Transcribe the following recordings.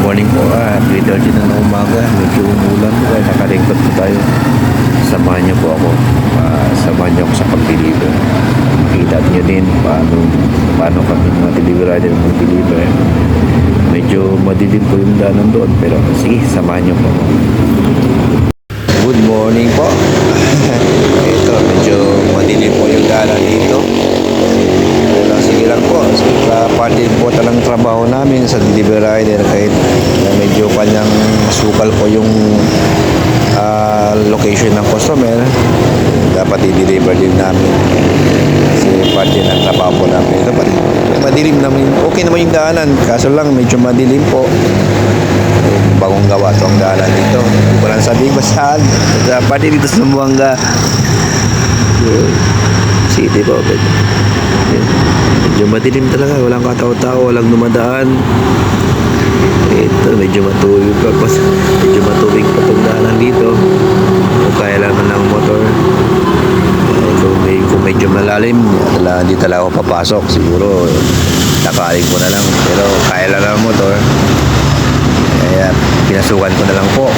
morning po. Ah, 3.30 na ng umaga. Medyo umulan po kaya nakalingkot po tayo. Samahan niyo po ako. Ah, samahan niyo ako sa pag-deliver. Makita niyo din paano paano kami mga delivery rider mag-deliver. Medyo madilim po yung daanan doon pero sige samahan niyo po good morning po ito medyo madilim po yung daanan dito pero sige lang po. Sa parte po talang trabaho namin sa delivery rider kahit na medyo kanyang sukal po yung ah, location ng customer dapat i-deliver din namin. Kasi parte ng trabaho po namin. Pati madilim naman okay naman yung daanan. Kaso lang medyo madilim po. Bagong gawa to ang daanan dito. Hindi ko lang sabihin ba saan sa parte dito sa Muanga City po but yun. medyo madilim talaga. Walang katao-tao walang dumadaan. Ito medyo matubig pa pa medyo matubig pa itong daanan dito. Kung kaya lang ng motor. Eh, kung, may, kung medyo malalim tala, hindi talaga ako papasok. Siguro takaling ko na lang. Pero kaya lang ng motor. Kaya pinasukan ko na lang po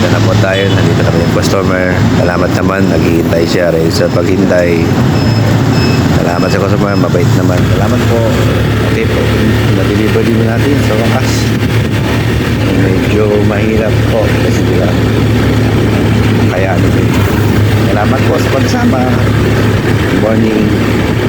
ito na po tayo nandito kami yung customer salamat naman naghihintay siya rin sa paghintay Salamat sa customer, mabait naman. Salamat po. Okay po. Na-deliver din natin sa wakas. Medyo mahirap po kasi di ba? Kaya. Salamat po sa pagsama. Good morning.